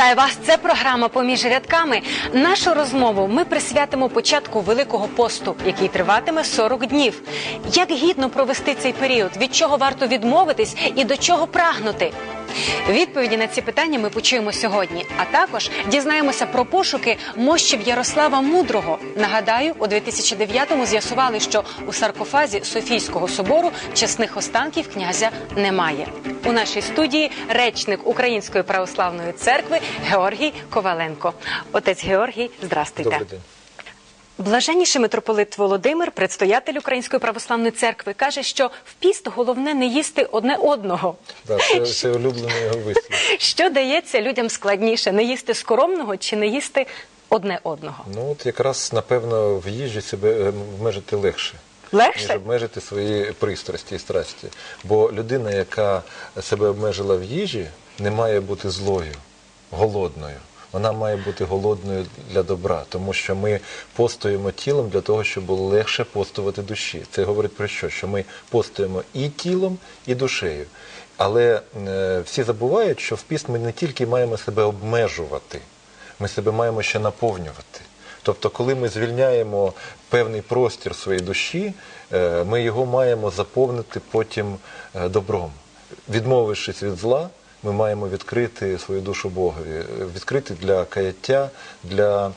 Вітаю вас! Це програма Поміж рядками. Нашу розмову ми присвятимо початку Великого посту, який триватиме 40 днів. Як гідно провести цей період? Від чого варто відмовитись і до чого прагнути? Відповіді на ці питання ми почуємо сьогодні. А також дізнаємося про пошуки мощів Ярослава Мудрого. Нагадаю, у 2009-му з'ясували, що у саркофазі Софійського собору чесних останків князя немає. У нашій студії речник Української православної церкви Георгій Коваленко. Отець Георгій, здрастуйте. Добрий день. Блаженніший митрополит Володимир, предстоятель Української православної церкви, каже, що в піст головне не їсти одне одного. Да, це, це улюблений його вислів. Що дається людям складніше не їсти скоромного чи не їсти одне одного? Ну от якраз напевно в їжі себе е, обмежити легше. Легше? Ніж обмежити свої пристрасті і страсті. Бо людина, яка себе обмежила в їжі, не має бути злою, голодною. Вона має бути голодною для добра, тому що ми постуємо тілом для того, щоб було легше постувати душі. Це говорить про що? Що ми постуємо і тілом, і душею. Але е, всі забувають, що в піст ми не тільки маємо себе обмежувати, ми себе маємо ще наповнювати. Тобто, коли ми звільняємо певний простір своєї душі, е, ми його маємо заповнити потім е, добром. Відмовившись від зла, ми маємо відкрити свою душу Богові, відкрити для каяття, для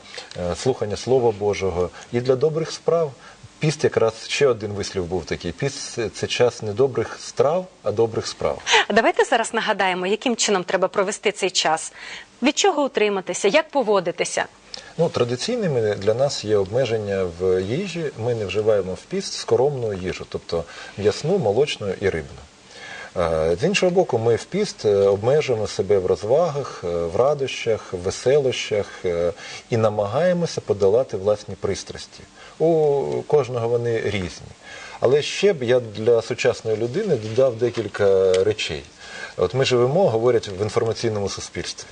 е, слухання Слова Божого і для добрих справ. Піст якраз ще один вислів був такий. Піст це- це час не добрих страв, а добрих справ. Давайте зараз нагадаємо, яким чином треба провести цей час, від чого утриматися, як поводитися. Ну, традиційними для нас є обмеження в їжі. Ми не вживаємо в піст скоромну їжу, тобто м'ясну, молочну і рибну. Е, З іншого боку, ми в піст е, обмежуємо себе в розвагах, е, в радощах, в веселощах і намагаємося подолати власні пристрасті. У кожного вони різні. Але ще б я для сучасної людини додав декілька речей. От ми живемо, говорять, в інформаційному суспільстві.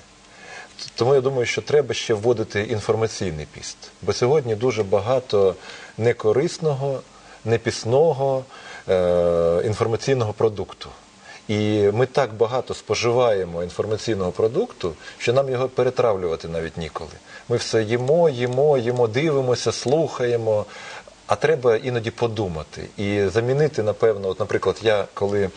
Тому я думаю, що треба ще вводити інформаційний піст. Бо сьогодні дуже багато некорисного, непісного е- інформаційного продукту. І ми так багато споживаємо інформаційного продукту, що нам його перетравлювати навіть ніколи. Ми все їмо, їмо, їмо, дивимося, слухаємо. А треба іноді подумати і замінити, напевно, от, наприклад, я коли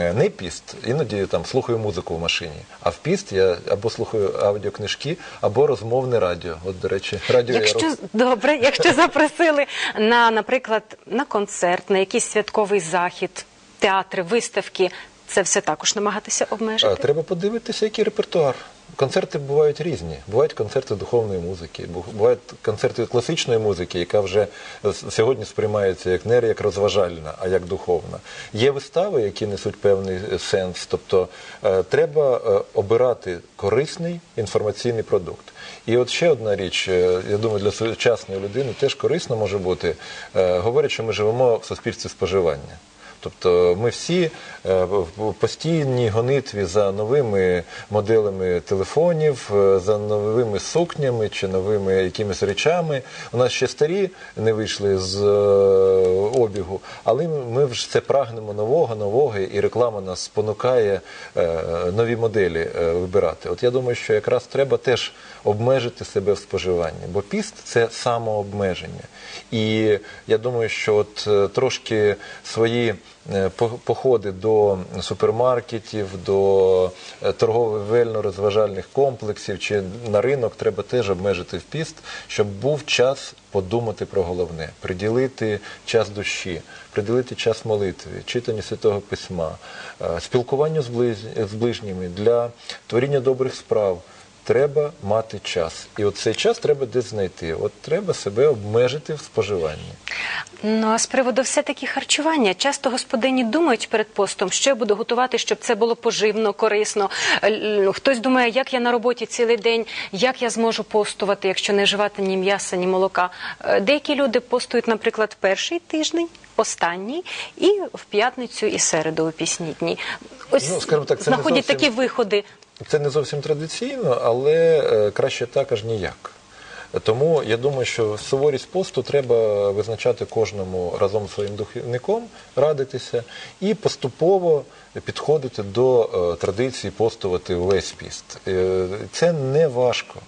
е, не піст, іноді там слухаю музику в машині, а в піст я або слухаю аудіокнижки, або розмовне радіо. От, до речі, радіо Якщо роз- добре, якщо запросили на, наприклад, на концерт, на якийсь святковий захід, театри, виставки, це все також намагатися А, обмежити. Треба подивитися, який репертуар. Концерти бувають різні. Бувають концерти духовної музики, бувають концерти класичної музики, яка вже сьогодні сприймається як не як розважальна, а як духовна. Є вистави, які несуть певний е, сенс. Тобто е, треба е, обирати корисний інформаційний продукт. І от ще одна річ, я думаю, для сучасної людини теж корисно може бути. Говорять, що ми живемо в суспільстві споживання. Тобто ми всі е, в постійній гонитві за новими моделями телефонів, е, за новими сукнями чи новими якимись речами. У нас ще старі не вийшли з е, обігу, але ми вже це прагнемо нового, нового, і реклама нас спонукає нові моделі вибирати. От я думаю, що якраз треба теж обмежити себе в споживанні, бо піст це самообмеження. І я думаю, що от трошки свої походи до супермаркетів, до е, торгово-вельно-розважальних комплексів чи на ринок треба теж обмежити в піст, щоб був час подумати про головне, приділити час душі, приділити час молитві, читанню святого письма, е, спілкуванню з ближніми для творіння добрих справ. Треба мати час, і от цей час треба десь знайти. От треба себе обмежити в споживанні. Ну а з приводу все-таки харчування, часто господині думають перед постом, що я буду готувати, щоб це було поживно, корисно. Е, Хтось думає, як я на роботі цілий день, як я зможу постувати, якщо не вживати ні м'яса, ні молока. Е, Деякі люди постують, наприклад, перший тиждень. Останній і в п'ятницю і середу у пісні дні. Ось Ну, скажімо так, це знаходять зовсім- такі виходи. Це не зовсім традиційно, але е, краще так аж ніяк. Тому я думаю, що суворість посту треба визначати кожному разом зі своїм духовником, радитися і поступово підходити до е, традиції постувати весь піст. Е, Це не важко.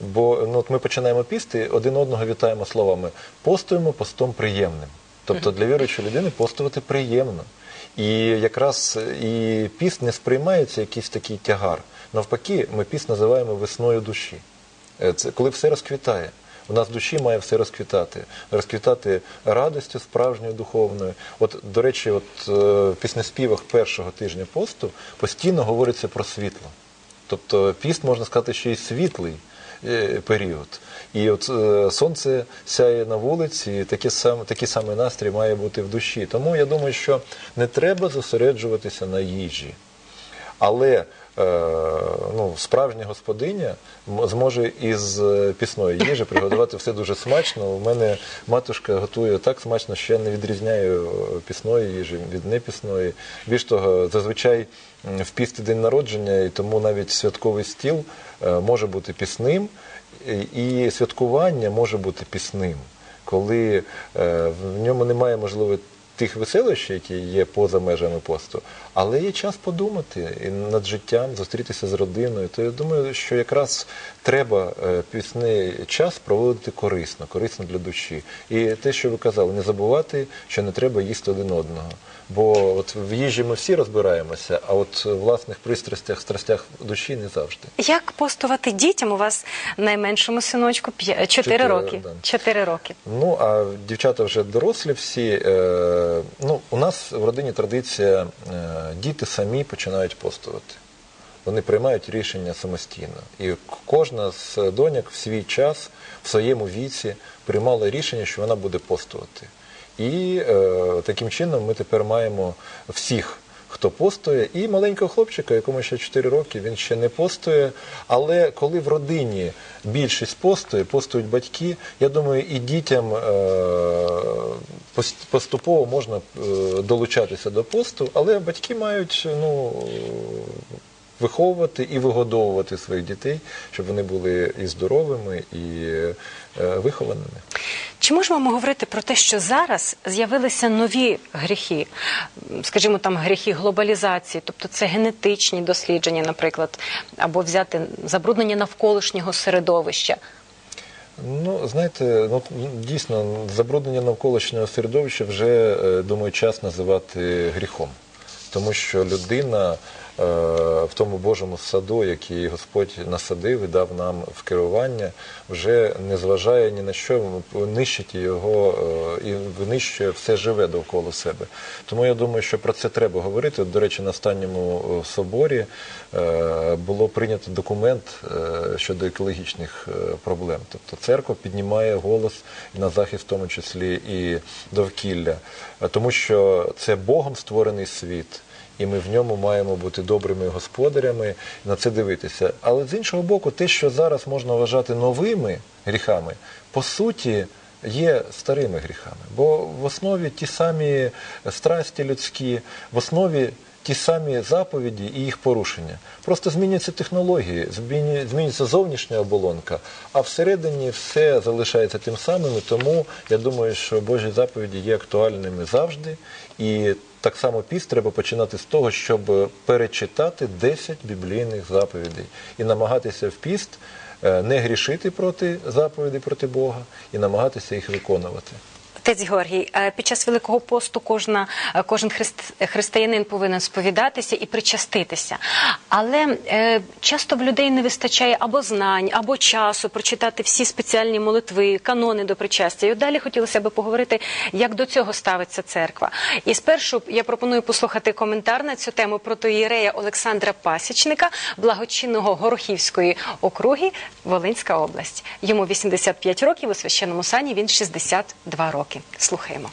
Бо ну, от ми починаємо пісти, один одного вітаємо словами постуємо постом приємним. Тобто для віруючої людини постувати приємно. І якраз і піст не сприймається якийсь такий тягар. Навпаки, ми піст називаємо весною душі. Е, Це коли все розквітає. У нас в душі має все розквітати, розквітати радістю справжньою духовною. От, до речі, от е, в піснеспівах першого тижня посту постійно говориться про світло. Тобто піст, можна сказати, ще й світлий е, період. І от е, сонце сяє на вулиці, і такий сам, самий настрій має бути в душі. Тому я думаю, що не треба зосереджуватися на їжі. Але е, ну, справжня господиня зможе із е, пісної їжі приготувати все дуже смачно. У мене матушка готує так смачно, що я не відрізняю е, пісної їжі від непісної. Більш того, зазвичай в пісти день народження, і тому навіть святковий стіл е, може бути пісним, і- святкування може бути пісним, коли е, в ньому немає можливо тих веселищ, які є поза межами посту, але є час подумати і над життям, зустрітися з родиною. То я думаю, що якраз треба е, пісний час проводити корисно, корисно для душі. І те, що ви казали, не забувати, що не треба їсти один одного. Бо от в їжі ми всі розбираємося, а от в власних пристрастях, страстях душі не завжди. Як постувати дітям? У вас найменшому синочку 4 Чотири, роки. да. 4 роки. Ну а дівчата вже дорослі всі. Е, ну, у нас в родині традиція е, діти самі починають постувати. Вони приймають рішення самостійно. І кожна з доньок в свій час, в своєму віці, приймала рішення, що вона буде постувати. І е, таким чином ми тепер маємо всіх хто постує, і маленького хлопчика, якому ще 4 роки, він ще не постує. Але коли в родині більшість постує, постують батьки, я думаю, і дітям е, поступово можна е, долучатися до посту, але батьки мають ну, виховувати і вигодовувати своїх дітей, щоб вони були і здоровими, і е, вихованими. Чи можемо ми говорити про те, що зараз з'явилися нові гріхи, скажімо, там гріхи глобалізації, тобто це генетичні дослідження, наприклад, або взяти забруднення навколишнього середовища. Ну, знаєте, ну дійсно забруднення навколишнього середовища вже е, думаю, час називати гріхом, тому що людина в тому Божому саду, який Господь насадив і дав нам в керування, вже не зважає ні на що, нищить його е, і винищує все живе довкола себе. Тому я думаю, що про це треба говорити. До речі, на останньому е, соборі е, було прийнято документ е, щодо екологічних е, проблем. Тобто церква піднімає голос на захист, в тому числі і довкілля, Е, тому що це Богом створений світ. І ми в ньому маємо бути добрими господарями, на це дивитися. Але з іншого боку, те, що зараз можна вважати новими гріхами, по суті, є старими гріхами. Бо в основі ті самі страсті людські, в основі ті самі заповіді і їх порушення. Просто змінюються технології, зміню- змінюється зовнішня оболонка, а всередині все залишається тим самим. Тому я думаю, що Божі заповіді є актуальними завжди. І так само піст треба починати з того, щоб перечитати 10 біблійних заповідей і намагатися в піст е, не грішити проти заповідей проти Бога і намагатися їх виконувати. Отець Георгій, е, під час Великого посту кожна, е, кожен христ, християнин повинен сповідатися і причаститися. Але е, часто в людей не вистачає або знань, або часу прочитати всі спеціальні молитви, канони до причастя. І далі хотілося б поговорити, як до цього ставиться церква. І спершу я пропоную послухати коментар на цю тему протоїрея Олександра Пасічника, благочинного Горохівської округи, Волинська область. Йому 85 років у священному сані він 62 роки. Слухаємо.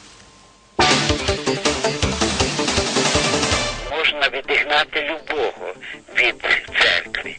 можна відігнати любого від церкви,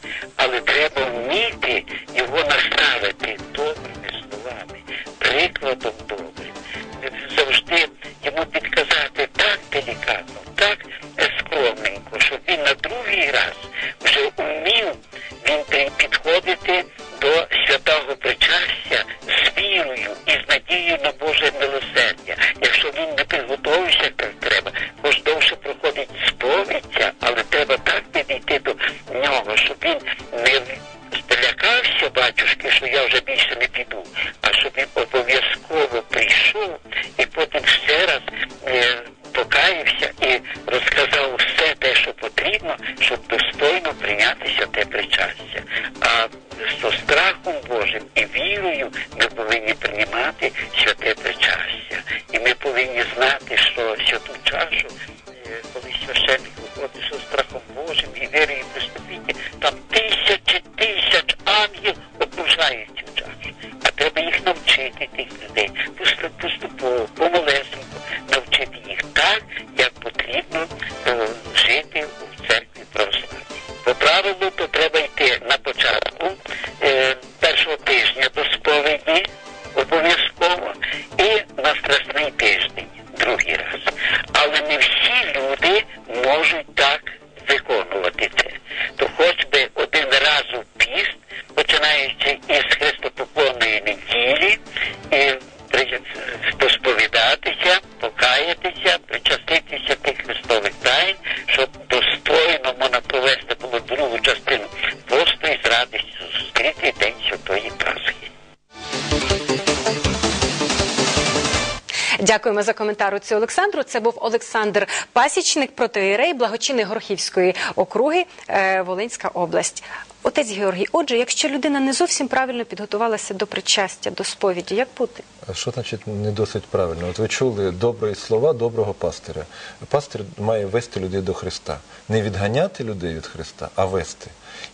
Дякуємо за коментар цю Олександру. Це був Олександр Пасічник, протоїрей благочинний Горхівської округи, е, Волинська область. Отець Георгій, отже, якщо людина не зовсім правильно підготувалася до причастя, до сповіді, як бути? Що значить не досить правильно? От ви чули добрі слова доброго пастиря. Пастир має вести людей до Христа, не відганяти людей від Христа, а вести.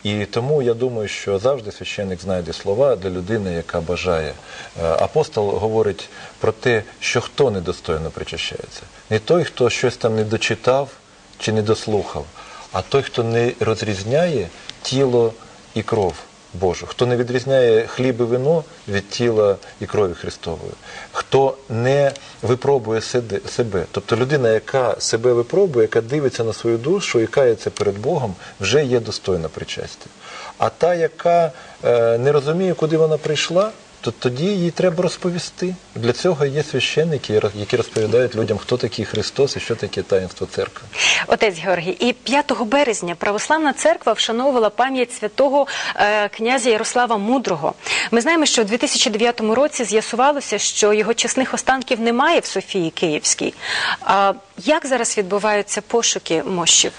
І тому я думаю, що завжди священник знайде слова для людини, яка бажає. Е, Апостол говорить про те, що хто недостойно причащається. Не той, хто щось там не дочитав чи не дослухав, а той, хто не розрізняє тіло і кров. Божу, хто не відрізняє хліб і вино від тіла і крові Христової, хто не випробує себе, тобто людина, яка себе випробує, яка дивиться на свою душу і кається перед Богом, вже є достойна причастя. А та, яка е, не розуміє, куди вона прийшла, то тоді їй треба розповісти. Для цього є священники, які розповідають людям, хто такий Христос і що таке таїнство церкви. Отець Георгій, і 5 березня Православна церква вшановувала пам'ять святого е, князя Ярослава Мудрого. Ми знаємо, що у 2009 році з'ясувалося, що його чесних останків немає в Софії Київській. А як зараз відбуваються пошуки мощів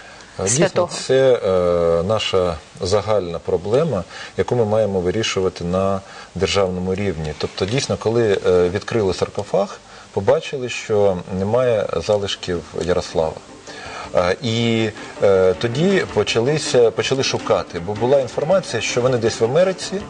Дійсно, це е, наша загальна проблема, яку ми маємо вирішувати на державному рівні. Тобто, дійсно, коли е, відкрили саркофаг, побачили, що немає залишків Ярослава. Е, І е, тоді почалися, почали шукати, бо була інформація, що вони десь в Америці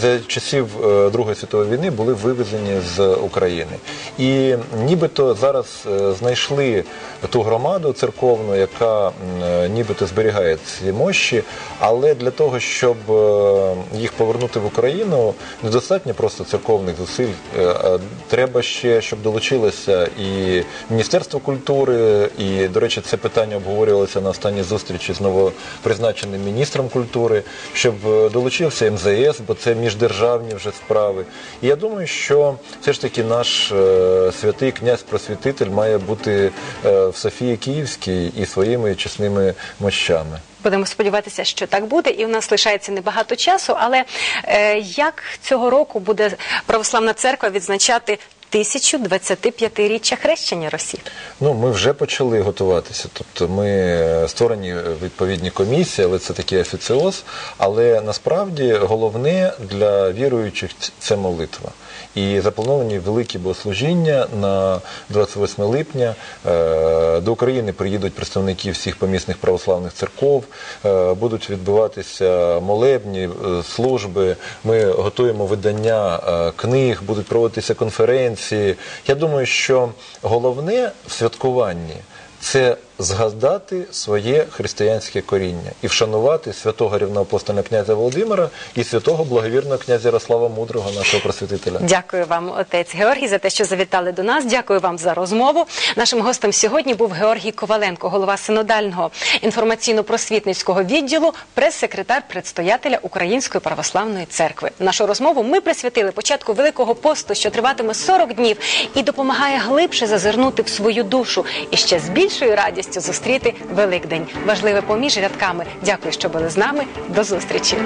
за часів е, Другої світової війни були вивезені з України. І нібито зараз е, знайшли ту громаду церковну, яка е, нібито зберігає ці мощі, але для того, щоб е, їх повернути в Україну, недостатньо просто церковних зусиль. Е, Треба ще, щоб долучилося і Міністерство культури, і, до речі, це питання обговорювалося на останній зустрічі з новопризначеним міністром культури, щоб е, долучився МЗС, бо це міждержавні вже справи. І я думаю, що все ж таки наш е, святий князь-просвітитель має бути е, в Софії Київській і своїми чесними мощами. Будемо сподіватися, що так буде, і у нас лишається небагато часу. Але е, як цього року буде православна церква відзначати 1025-річчя хрещення Росії? Ну, ми вже почали готуватися. Тобто ми е, створені відповідні комісії, але це такий офіціоз. Але насправді головне для віруючих це молитва. І заплановані великі богослужіння на 28 липня. Е, До України приїдуть представники всіх помісних православних церков, е, будуть відбуватися молебні, е, служби. Ми готуємо видання книг, будуть проводитися конференції. Я думаю, що головне в святкуванні це згадати своє християнське коріння і вшанувати святого рівноапостольного князя Володимира і святого благовірного князя Ярослава Мудрого, нашого просвітителя. Дякую вам, отець Георгій, за те, що завітали до нас. Дякую вам за розмову. Нашим гостем сьогодні був Георгій Коваленко, голова синодального інформаційно-просвітницького відділу, прес-секретар предстоятеля Української православної церкви. Нашу розмову ми присвятили початку Великого посту, що триватиме 40 днів, і допомагає глибше зазирнути в свою душу і ще з більшою радістю зустріти Великдень. Важливе поміж рядками. Дякую, що були з нами. До зустрічі.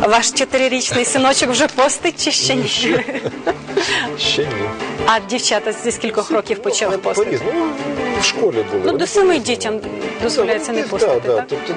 Ваш чотирирічний синочок вже постить чи ще ні? Ще ні. А дівчата зі скількох років почали постити? Ну, в школі були. Ну, до семи дітям дозволяється не Ну, постити, так? Тобто